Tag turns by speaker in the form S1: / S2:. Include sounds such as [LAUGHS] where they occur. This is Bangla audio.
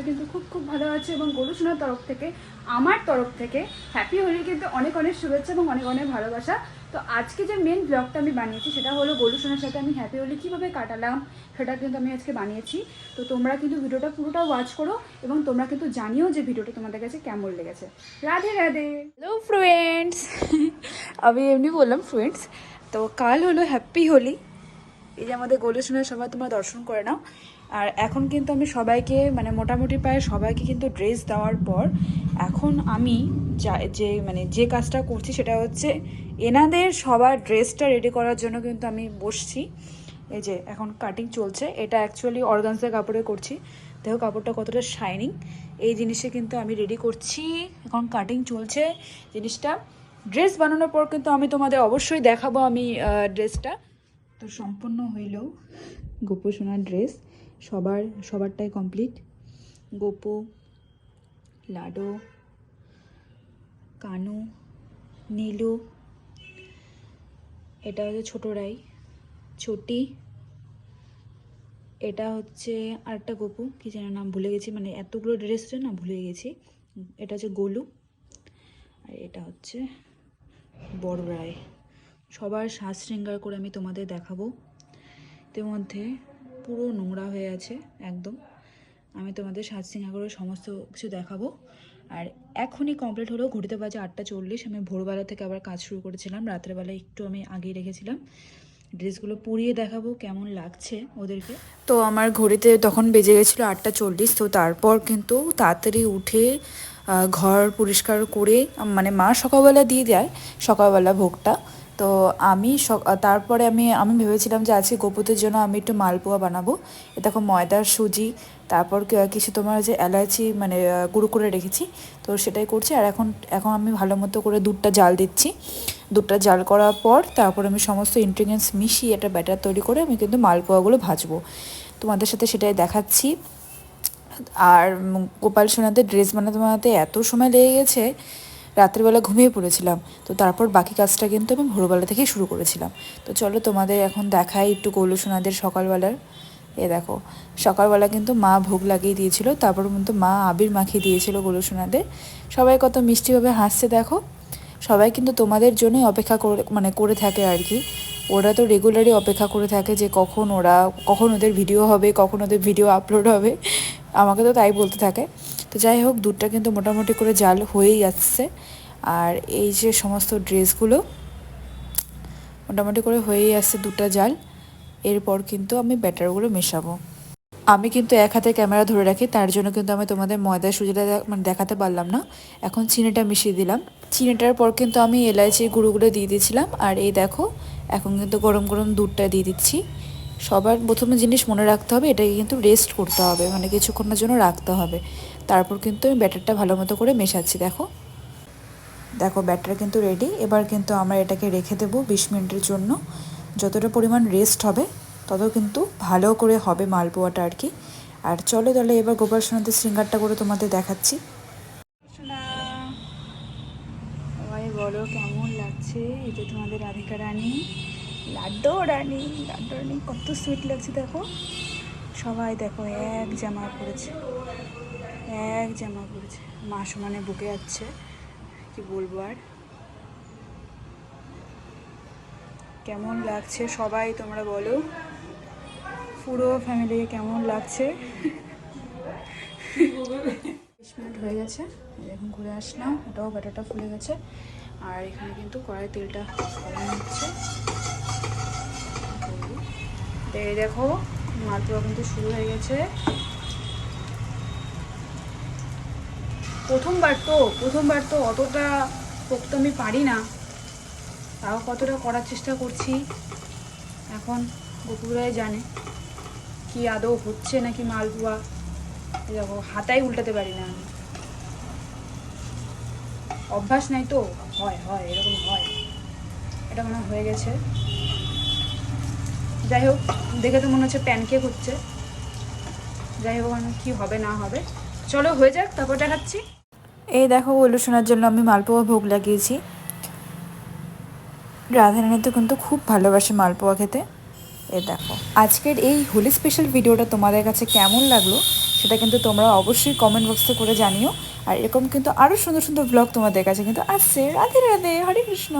S1: সবাই কিন্তু খুব খুব ভালো আছে এবং গরুসোনার তরফ থেকে, আমার তরফ থেকে হ্যাপি হোলির কিন্তু অনেক অনেক শুভেচ্ছা এবং অনেক অনেক ভালোবাসা। তো আজকে যে মেন ব্লগটা আমি বানিয়েছি, সেটা হলো গরুসোনার সাথে আমি হ্যাপি হোলি কীভাবে কাটালাম, সেটা কিন্তু আমি আজকে বানিয়েছি। তো তোমরা কিন্তু ভিডিওটা পুরোটা ওয়াচ করো এবং তোমরা কিন্তু জানিও যে ভিডিওটা তোমাদের কাছে কেমন লেগেছে। রাধে রাধে। হ্যালো ফ্রেন্ডস [LAUGHS] আমি এমনি বললাম ফ্রেন্ডস তো কাল হলো হ্যাপি হোলি এই যে আমাদের গোলুসোনার সবাই তোমরা দর্শন করে নাও। আর এখন কিন্তু আমি সবাইকে মানে মোটামুটি প্রায় সবাইকে কিন্তু ড্রেস দেওয়ার পর এখন আমি যা, যে মানে যে কাজটা করছি সেটা হচ্ছে এনাদের সবার ড্রেসটা রেডি করার জন্য কিন্তু আমি বসছি। এই যে এখন কাটিং চলছে। এটা অ্যাকচুয়ালি অর্গানসের কাপড়ে করছি। দেখো কাপড়টা কতটা শাইনিং এই জিনিসে কিন্তু আমি রেডি করছি। এখন কাটিং চলছে জিনিসটা। ড্রেস বানানোর পর কিন্তু আমি তোমাদের অবশ্যই দেখাবো আমি ড্রেসটা তো সম্পূর্ণ হইল গোপু সোনার ড্রেস সবার, সবারটাই কমপ্লিট গোপু, লাডো, কানু, নীলু, এটা হচ্ছে ছোট রাই, ছোটি, এটা হচ্ছে আরেকটা গোপু, কি যেন নাম ভুলে গেছি মানে এতগুলো ড্রেসটা না ভুলে গেছি। এটা হচ্ছে গোলু, আর এটা হচ্ছে বড় রায় সবার সাজ শৃঙ্গার করে আমি তোমাদের দেখাবো। এর মধ্যে পুরো নোংরা হয়ে আছে, একদম। আমি তোমাদের করে সমস্ত কিছু দেখাবো। আর এখনই কমপ্লিট হলো ঘুরতে বাজে আটটা চল্লিশ। আমি ভোরবেলা থেকে আবার কাজ শুরু করেছিলাম। রাত্রেবেলা একটু আমি আগেই রেখেছিলাম। ড্রেসগুলো পরিয়ে দেখাবো কেমন লাগছে ওদেরকে। তো আমার ঘড়িতে তখন বেজে গেছিল আটটা চল্লিশ। তো তারপর কিন্তু তাড়াতাড়ি উঠে ঘর পরিষ্কার করে মানে মা সকালবেলা দিয়ে দেয়, সকালবেলা ভোগটা। তো আমি তারপরে আমি আমি ভেবেছিলাম যে আজকে গোপুতের জন্য আমি একটু মালপোয়া বানাবো। এ দেখো ময়দার সুজি, তারপর কিছু তোমার যে এলাচি মানে গুঁড়ো করে রেখেছি। তো সেটাই করছি, আর এখন এখন আমি ভালো মতো করে দুধটা জাল দিচ্ছি। দুধটা জাল করার পর তারপর আমি সমস্ত ইনগ্রিডিয়েন্টস মিশিয়ে একটা ব্যাটার তৈরি করে আমি কিন্তু মালপোয়াগুলো ভাজবো। তোমাদের সাথে সেটাই দেখাচ্ছি। আর গোপাল সোনাতে ড্রেস বানাতে বানাতে এত সময় লেগে গেছে রাত্রিবেলা ঘুমিয়ে পড়েছিলাম। তো তারপর বাকি কাজটা কিন্তু আমি ভোরবেলা থেকেই শুরু করেছিলাম। তো চলো তোমাদের এখন দেখাই একটু গৌল সোনাদের সকালবেলার। এ দেখো, সকালবেলা কিন্তু মা ভোগ লাগিয়ে দিয়েছিল, তারপর কিন্তু মা আবির মাখিয়ে দিয়েছিল গৌল সোনাদের। সবাই কত মিষ্টিভাবে হাসছে দেখো। সবাই কিন্তু তোমাদের জন্যই অপেক্ষা করে মানে করে থাকে আর কি। ওরা তো রেগুলারই অপেক্ষা করে থাকে যে কখন ওরা, কখন ওদের ভিডিও হবে, কখন ওদের ভিডিও আপলোড হবে। আমাকে তো তাই বলতে থাকে। তো যাই হোক, দুধটা কিন্তু মোটামুটি করে জাল হয়েই যাচ্ছে। আর এই যে সমস্ত ড্রেসগুলো মোটামুটি করে হয়েই আসছে দুটা জাল। এরপর কিন্তু আমি ব্যাটারগুলো মেশাবো। আমি কিন্তু এক হাতে ক্যামেরা ধরে রাখি, তার জন্য কিন্তু আমি তোমাদের ময়দা সুজিটা মানে দেখাতে পারলাম না। এখন চিনিটা মিশিয়ে দিলাম। চিনিটার পর কিন্তু আমি এলাচি গুঁড়োগুলো দিয়ে দিয়েছিলাম। আর এই দেখো, এখন কিন্তু গরম গরম দুধটা দিয়ে দিচ্ছি। সবার প্রথমে জিনিস মনে রাখতে হবে, এটাকে কিন্তু রেস্ট করতে হবে। মানে কিছুক্ষণের জন্য রাখতে হবে। তারপর কিন্তু আমি ব্যাটারটা ভালো মতো করে মেশাচ্ছি, দেখো। দেখো, ব্যাটার কিন্তু রেডি এবার কিন্তু আমরা এটাকে রেখে দেবো বিশ মিনিটের জন্য। যতটা পরিমাণ রেস্ট হবে, তত কিন্তু ভালো করে হবে মালপোয়াটা আর কি। আর চলো তাহলে এবার গোপাল সোনাদের শৃঙ্গারটা করে তোমাদের দেখাচ্ছি। বলো কেমন লাগছে? এই যে তোমাদের রাধিকা রানী, লাড্ডু রানী লাড্ডু রানী, কত সুইট লাগছে, দেখো। সবাই দেখো, এক জামা পরেছে। এক জামা পরেছে মা সমানে বুকে যাচ্ছে। কি বলব আর? কেমন লাগছে সবাই তোমরা বলো? পুরো ফ্যামিলিকে কেমন লাগছে? বিশ মিনিট হয়ে গেছে। এখন ঘুরে আসলাম। এটাও ব্যাটাটা ফুলে গেছে। আর এখানে কিন্তু কড়াই তেলটা হচ্ছে। দেখো মালপোয়া কিন্তু শুরু হয়ে গেছে। প্রথমবার তো প্রথমবার তো অতটা পোক্ত আমি পারি না। তাও কতটা করার চেষ্টা করছি, এখন গোপুরাই জানে। কি আদৌ হচ্ছে নাকি মালপোয়া দেখো, হাতাই উল্টাতে পারি না আমি। অভ্যাস নাই তো? হয় হয়, এরকম হয়। এটা মনে হয় গেছে। যাই হোক, দেখে তো মনে হচ্ছে প্যানকেক হচ্ছে। যাই হোক কি হবে, না হবে। চলো, হয়ে যাক, তারপর দেখাচ্ছি। এই দেখো শোনার জন্য আমি মালপোয়া ভোগ লাগিয়েছি। রাধারানী তো কিন্তু খুব ভালোবাসে মালপোয়া খেতে। এ দেখো, আজকের এই হোলি স্পেশাল ভিডিওটা তোমাদের কাছে কেমন লাগল সেটা কিন্তু তোমরা অবশ্যই কমেন্ট বক্সে করে জানিও। আর এরকম কিন্তু আরও সুন্দর সুন্দর ব্লগ তোমাদের কাছে কিন্তু আসছে। রাধে রাধে, হরে কৃষ্ণ।